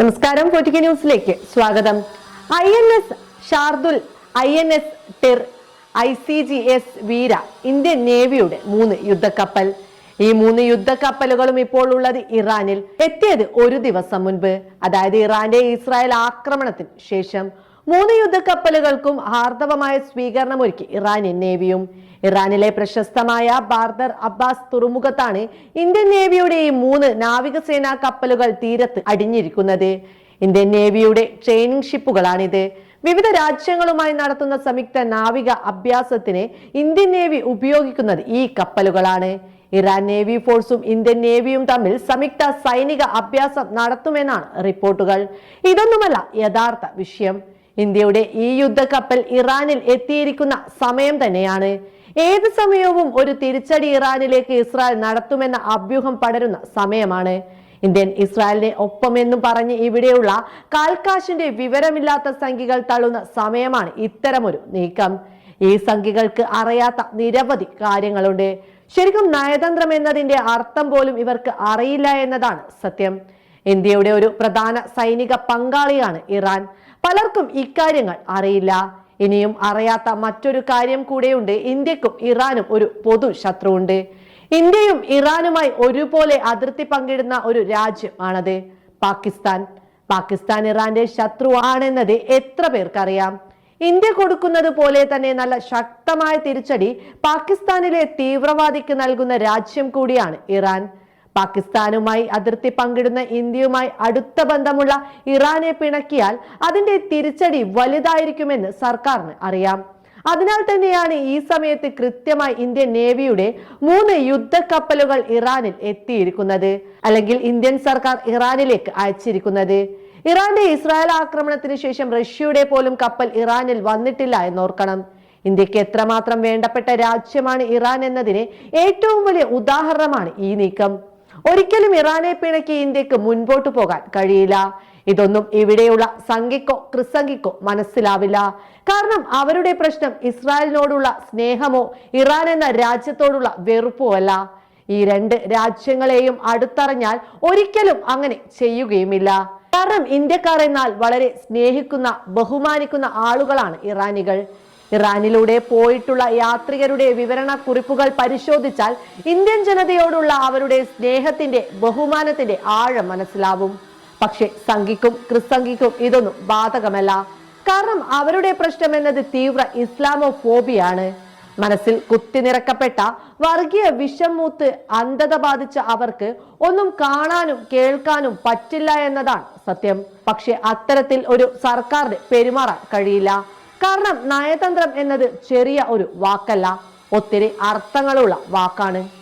നമസ്കാരം പൊറ്റിക്ക ന്യൂസിലേക്ക് സ്വാഗതം. I N S Shardul I N S Tir I C G S Veera Indian നേവിയുടെ മൂന്ന് യുദ്ധക്കപ്പൽ. ഈ മൂന്ന് യുദ്ധക്കപ്പലുകളും ഇപ്പോൾ ഉള്ളത് ഇറാനിൽ. എത്തിയത് ഒരു ദിവസം മുൻപ്. അതായത് ഇറാന്റെ ഇസ്രായേൽ ആക്രമണത്തിന് ശേഷം മൂന്ന് യുദ്ധക്കപ്പലുകൾക്കും ഹാർദവമായ സ്വീകരണം ഒരുക്കി ഇറാനിയൻ നേവിയും. ഇറാനിലെ പ്രശസ്തമായ ബാർദർ അബ്ബാസ് തുറമുഖത്താണ് ഇന്ത്യൻ നേവിയുടെ ഈ മൂന്ന് നാവികസേനാ കപ്പലുകൾ തീരത്ത് അടിഞ്ഞിരിക്കുന്നത്. ഇന്ത്യൻ നേവിയുടെ ട്രെയിനിങ് ഷിപ്പുകളാണിത് വിവിധ രാജ്യങ്ങളുമായി നടത്തുന്ന സംയുക്ത നാവിക അഭ്യാസത്തിന് ഇന്ത്യൻ നേവി ഉപയോഗിക്കുന്നത് ഈ കപ്പലുകളാണ്. ഇറാൻ നേവി ഫോഴ്സും ഇന്ത്യൻ നേവിയും തമ്മിൽ സംയുക്ത സൈനിക അഭ്യാസം നടത്തുമെന്നാണ് റിപ്പോർട്ടുകൾ. ഇതൊന്നുമല്ല യഥാർത്ഥ വിഷയം. ഇന്ത്യയുടെ ഈ യുദ്ധക്കപ്പൽ ഇറാനിൽ എത്തിയിരിക്കുന്ന സമയം തന്നെയാണ്. ഏത് സമയവും ഒരു തിരിച്ചടി ഇറാനിലേക്ക് ഇസ്രായേൽ നടത്തുമെന്ന അഭ്യൂഹം പടരുന്ന സമയമാണ്. ഇന്ത്യൻ ഇസ്രായേലിനെ ഒപ്പമെന്നും പറഞ്ഞ് ഇവിടെയുള്ള കാൽക്കാശിന്റെ വിവരമില്ലാത്ത സംഖ്യകൾ തള്ളുന്ന സമയമാണ് ഇത്തരമൊരു നീക്കം. ഈ സംഖ്യകൾക്ക് അറിയാത്ത നിരവധി കാര്യങ്ങളുണ്ട്. ശരിക്കും നയതന്ത്രം എന്നതിന്റെ അർത്ഥം പോലും ഇവർക്ക് അറിയില്ല എന്നതാണ് സത്യം. ഇന്ത്യയുടെ ഒരു പ്രധാന സൈനിക പങ്കാളിയാണ് ഇറാൻ. പലർക്കും ഇക്കാര്യങ്ങൾ അറിയില്ല. ഇനിയും അറിയാത്ത മറ്റൊരു കാര്യം കൂടെയുണ്ട്. ഇന്ത്യക്കും ഇറാനും ഒരു പൊതു ശത്രുവുണ്ട്. ഇന്ത്യയും ഇറാനുമായി ഒരുപോലെ അതിർത്തി പങ്കിടുന്ന ഒരു രാജ്യമാണത്. പാകിസ്ഥാൻ. പാകിസ്ഥാൻ ഇറാന്റെ ശത്രുവാണെന്നത് എത്ര പേർക്കറിയാം? ഇന്ത്യ കൊടുക്കുന്നത് പോലെ തന്നെ നല്ല ശക്തമായ തിരിച്ചടി പാകിസ്ഥാനിലെ തീവ്രവാദിക്ക് നൽകുന്ന രാജ്യം കൂടിയാണ് ഇറാൻ. പാകിസ്ഥാനുമായി അതിർത്തി പങ്കിടുന്ന ഇന്ത്യയുമായി അടുത്ത ബന്ധമുള്ള ഇറാനെ പിണക്കിയാൽ അതിന്റെ തിരിച്ചടി വലുതായിരിക്കുമെന്ന് സർക്കാരിന് അറിയാം. അതിനാൽ തന്നെയാണ് ഈ സമയത്ത് കൃത്യമായി ഇന്ത്യൻ നേവിയുടെ മൂന്ന് യുദ്ധക്കപ്പലുകൾ ഇറാനിൽ എത്തിയിരിക്കുന്നത് അല്ലെങ്കിൽ ഇന്ത്യൻ സർക്കാർ ഇറാനിലേക്ക് അയച്ചിരിക്കുന്നത്. ഇറാന്റെ ഇസ്രായേൽ ആക്രമണത്തിന് ശേഷം റഷ്യയുടെ പോലും കപ്പൽ ഇറാനിൽ വന്നിട്ടില്ല എന്നോർക്കണം. ഇന്ത്യയ്ക്ക് എത്രമാത്രം വേണ്ടപ്പെട്ട രാജ്യമാണ് ഇറാൻ എന്നതിന് ഏറ്റവും വലിയ ഉദാഹരണമാണ് ഈ നീക്കം. ഒരിക്കലും ഇറാനെ പിണക്കി ഇന്ത്യയ്ക്ക് മുൻപോട്ട് പോകാൻ കഴിയില്ല. ഇതൊന്നും ഇവിടെയുള്ള സംഘിക്കോ ക്രിസംഘിക്കോ മനസ്സിലാവില്ല. കാരണം അവരുടെ പ്രശ്നം ഇസ്രായേലിനോടുള്ള സ്നേഹമോ ഇറാൻ എന്ന രാജ്യത്തോടുള്ള വെറുപ്പോ അല്ല. ഈ രണ്ട് രാജ്യങ്ങളെയും അടുത്തറിഞ്ഞാൽ ഒരിക്കലും അങ്ങനെ ചെയ്യുകയുമില്ല. കാരണം ഇന്ത്യക്കാർ എന്നാൽ വളരെ സ്നേഹിക്കുന്ന ബഹുമാനിക്കുന്ന ആളുകളാണ് ഇറാനികൾ. ഇറാനിലൂടെ പോയിട്ടുള്ള യാത്രികരുടെ വിവരണ കുറിപ്പുകൾ പരിശോധിച്ചാൽ ഇന്ത്യൻ ജനതയോടുള്ള അവരുടെ സ്നേഹത്തിന്റെ ബഹുമാനത്തിന്റെ ആഴം മനസ്സിലാവും. പക്ഷെ സംഘിക്കും ക്രിസ്സംഘിക്കും ഇതൊന്നും ബാധകമല്ല. കാരണം അവരുടെ പ്രശ്നം എന്നത് തീവ്ര ഇസ്ലാമോ ഫോബിയാണ് മനസ്സിൽ കുത്തി നിറക്കപ്പെട്ട വർഗീയ വിഷം മൂത്ത് അന്ധത ബാധിച്ച അവർക്ക് ഒന്നും കാണാനും കേൾക്കാനും പറ്റില്ല എന്നതാണ് സത്യം. പക്ഷെ അത്തരത്തിൽ ഒരു സർക്കാരിന് പെരുമാറാൻ കഴിയില്ല. കാരണം നയതന്ത്രം എന്നത് ചെറിയ ഒരു വാക്കല്ല. ഒത്തിരി അർത്ഥങ്ങളുള്ള വാക്കാണ്.